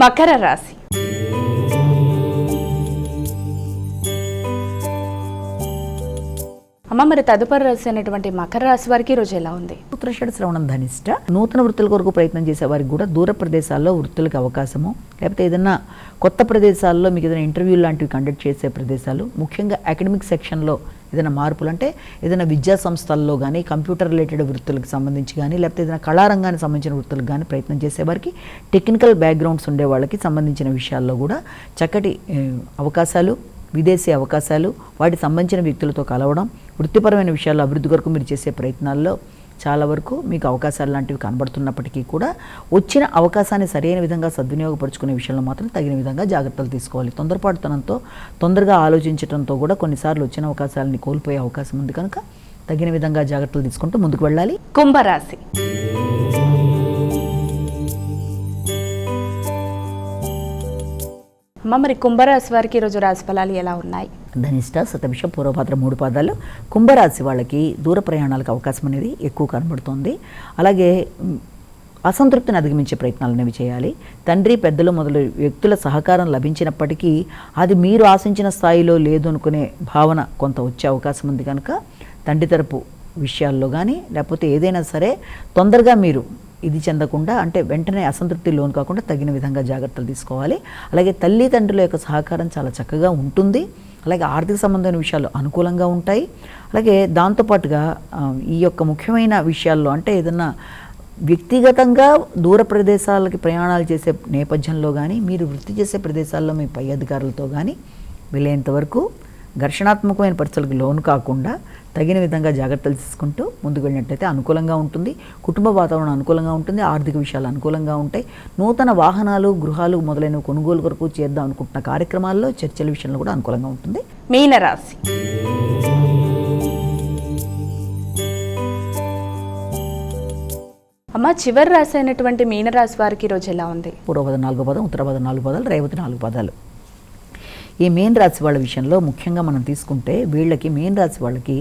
మకర రాశి. అమ్మ మరి తదుపరి రాశి అయినటువంటి మకర రాశి వారికి ఈ రోజు ఎలా ఉంది? ఉత్తరాషాఢ శ్రవణం ధనిష్ట. నూతన వృత్తుల కొరకు ప్రయత్నం చేసే వారికి కూడా దూర ప్రదేశాల్లో వృత్తులకు అవకాశము. లేకపోతే ఏదైనా కొత్త ప్రదేశాల్లో మీకు ఏదైనా ఇంటర్వ్యూ లాంటివి కండక్ట్ చేసే ప్రదేశాలు ముఖ్యంగా అకాడమిక్ సెక్షన్లో ఏదైనా మార్పులు అంటే ఏదైనా విద్యా సంస్థల్లో కానీ కంప్యూటర్ రిలేటెడ్ వృత్తులకు సంబంధించి కానీ లేకపోతే ఏదైనా కళారంగానికి సంబంధించిన వృత్తులకు కానీ ప్రయత్నం చేసేవారికి టెక్నికల్ బ్యాక్గ్రౌండ్స్ ఉండే వాళ్ళకి సంబంధించిన విషయాల్లో కూడా చక్కటి అవకాశాలు విదేశీ అవకాశాలు వాటికి సంబంధించిన వ్యక్తులతో కలవడం వృత్తిపరమైన విషయాల్లో అభివృద్ధి కొరకు మీరు చేసే ప్రయత్నాల్లో చాలా వరకు మీకు అవకాశాలు లాంటివి కనబడుతున్నప్పటికీ కూడా వచ్చిన అవకాశాన్ని సరైన విధంగా సద్వినియోగపరుచుకునే విషయంలో మాత్రం తగిన విధంగా జాగ్రత్తలు తీసుకోవాలి. తొందరపాటుతనంతో తొందరగా ఆలోచించడంతో కూడా కొన్నిసార్లు వచ్చిన అవకాశాలని కోల్పోయే అవకాశం ఉంది కనుక తగిన విధంగా జాగ్రత్తలు తీసుకుంటూ ముందుకు వెళ్ళాలి. కుంభరాశి. మరి కుంభరాశి వారికి ఈరోజు రాశి ఫలాలు ఎలా ఉన్నాయి? ధనిష్ట శతభిష పూర్వభద్ర మూడు పాదాలు కుంభరాశి వాళ్ళకి దూర ప్రయాణాలకు అవకాశం అనేది ఎక్కువ కనబడుతుంది. అలాగే అసంతృప్తిని అధిగమించే ప్రయత్నాలు అనేవి చేయాలి. తండ్రి పెద్దలు మొదలు వ్యక్తుల సహకారం లభించినప్పటికీ అది మీరు ఆశించిన స్థాయిలో లేదు అనుకునే భావన కొంత వచ్చే అవకాశం ఉంది కనుక తండ్రి తరపు విషయాల్లో కానీ లేకపోతే ఏదైనా సరే తొందరగా మీరు ఇది చెందకుండా అంటే వెంటనే అసంతృప్తి లోన్ కాకుండా తగిన విధంగా జాగ్రత్తలు తీసుకోవాలి. అలాగే తల్లిదండ్రుల యొక్క సహకారం చాలా చక్కగా ఉంటుంది. అలాగే ఆర్థిక సంబంధమైన విషయాలు అనుకూలంగా ఉంటాయి. అలాగే దాంతోపాటుగా ఈ యొక్క ముఖ్యమైన విషయాల్లో అంటే ఏదన్నా వ్యక్తిగతంగా దూర ప్రదేశాలకి ప్రయాణాలు చేసే నేపథ్యంలో కానీ మీరు వృత్తి చేసే ప్రదేశాల్లో మీ పై అధికారులతో కానీ వీలైనంత వరకు ఘర్షణాత్మకమైన పరిస్థితులకు లోను కాకుండా తగిన విధంగా జాగ్రత్తలు తీసుకుంటూ ముందుకు వెళ్ళినట్లయితే అనుకూలంగా ఉంటుంది. కుటుంబ వాతావరణం అనుకూలంగా ఉంటుంది. ఆర్థిక విషయాలు అనుకూలంగా ఉంటాయి. నూతన వాహనాలు గృహాలు మొదలైన కొనుగోలు కొరకు చేద్దాం అనుకుంటున్న కార్యక్రమాల్లో చర్చల విషయంలో కూడా అనుకూలంగా ఉంటుంది. మీనరాశి. అమ్మ చివరి రాశి అయినటువంటి మీనరాశి వారికి ఈరోజు ఎలా ఉంది? పూర్వపద నాలుగో పదం ఉత్తరపద నాలుగు పదాలు రేవతి నాలుగు పదాలు. ఈ మేన్ రాశి వాళ్ళ విషయంలో ముఖ్యంగా మనం తీసుకుంటే వీళ్ళకి మేన్ రాశి వాళ్ళకి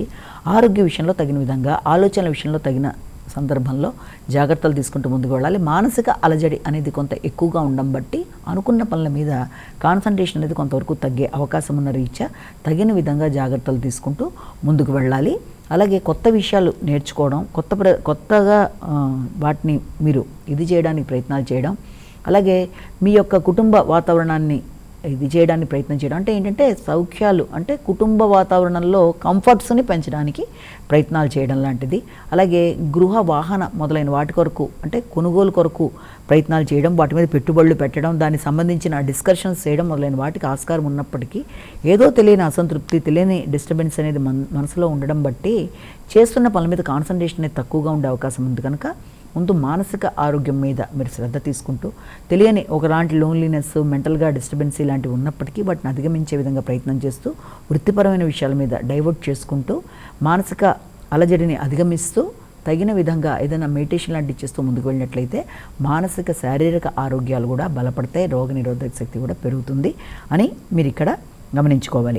ఆరోగ్య విషయంలో తగిన విధంగా ఆలోచనల విషయంలో తగిన సందర్భంలో జాగ్రత్తలు తీసుకుంటూ ముందుకు వెళ్ళాలి. మానసిక అలజడి అనేది కొంత ఎక్కువగా ఉండడం బట్టి అనుకున్న పనుల మీద కాన్సన్ట్రేషన్ అనేది కొంతవరకు తగ్గే అవకాశం ఉన్న రీత్యా తగిన విధంగా జాగ్రత్తలు తీసుకుంటూ ముందుకు వెళ్ళాలి. అలాగే కొత్త విషయాలు నేర్చుకోవడం కొత్త ప్ర కొత్తగా వాటిని మీరు ఇది చేయడానికి ప్రయత్నాలు చేయడం అలాగే మీ యొక్క కుటుంబ వాతావరణాన్ని ఇది చేయడానికి ప్రయత్నం చేయడం. అంటే ఏంటంటే సౌఖ్యాలు అంటే కుటుంబ వాతావరణంలో కంఫర్ట్స్ని పెంచడానికి ప్రయత్నాలు చేయడం లాంటిది. అలాగే గృహ వాహన మొదలైన వాటి కొరకు అంటే కొనుగోలు కొరకు ప్రయత్నాలు చేయడం వాటి మీద పెట్టుబడులు పెట్టడం దానికి సంబంధించిన డిస్కషన్స్ చేయడం మొదలైన వాటికి ఆస్కారం ఉన్నప్పటికీ ఏదో తెలియని అసంతృప్తి తెలియని డిస్టర్బెన్స్ అనేది మన మనసులో ఉండడం బట్టి చేస్తున్న పనుల మీద కాన్సన్ట్రేషన్ అనేది తక్కువగా ఉండే అవకాశం ఉంది. కనుక ముందు మానసిక ఆరోగ్యం మీద మీరు శ్రద్ధ తీసుకుంటూ తెలియని ఒకలాంటి లోన్లీనెస్ మెంటల్గా డిస్టర్బెన్స్ ఇలాంటివి ఉన్నప్పటికీ వాటిని అధిగమించే విధంగా ప్రయత్నం చేస్తూ వృత్తిపరమైన విషయాల మీద డైవర్ట్ చేసుకుంటూ మానసిక అలజడిని అధిగమిస్తూ తగిన విధంగా ఏదైనా మెడిటేషన్ లాంటివి చేస్తూ ముందుకు వెళ్ళినట్లయితే మానసిక శారీరక ఆరోగ్యాలు కూడా బలపడతాయి రోగ నిరోధక శక్తి కూడా పెరుగుతుంది అని మీరు ఇక్కడ గమనించుకోవాలి.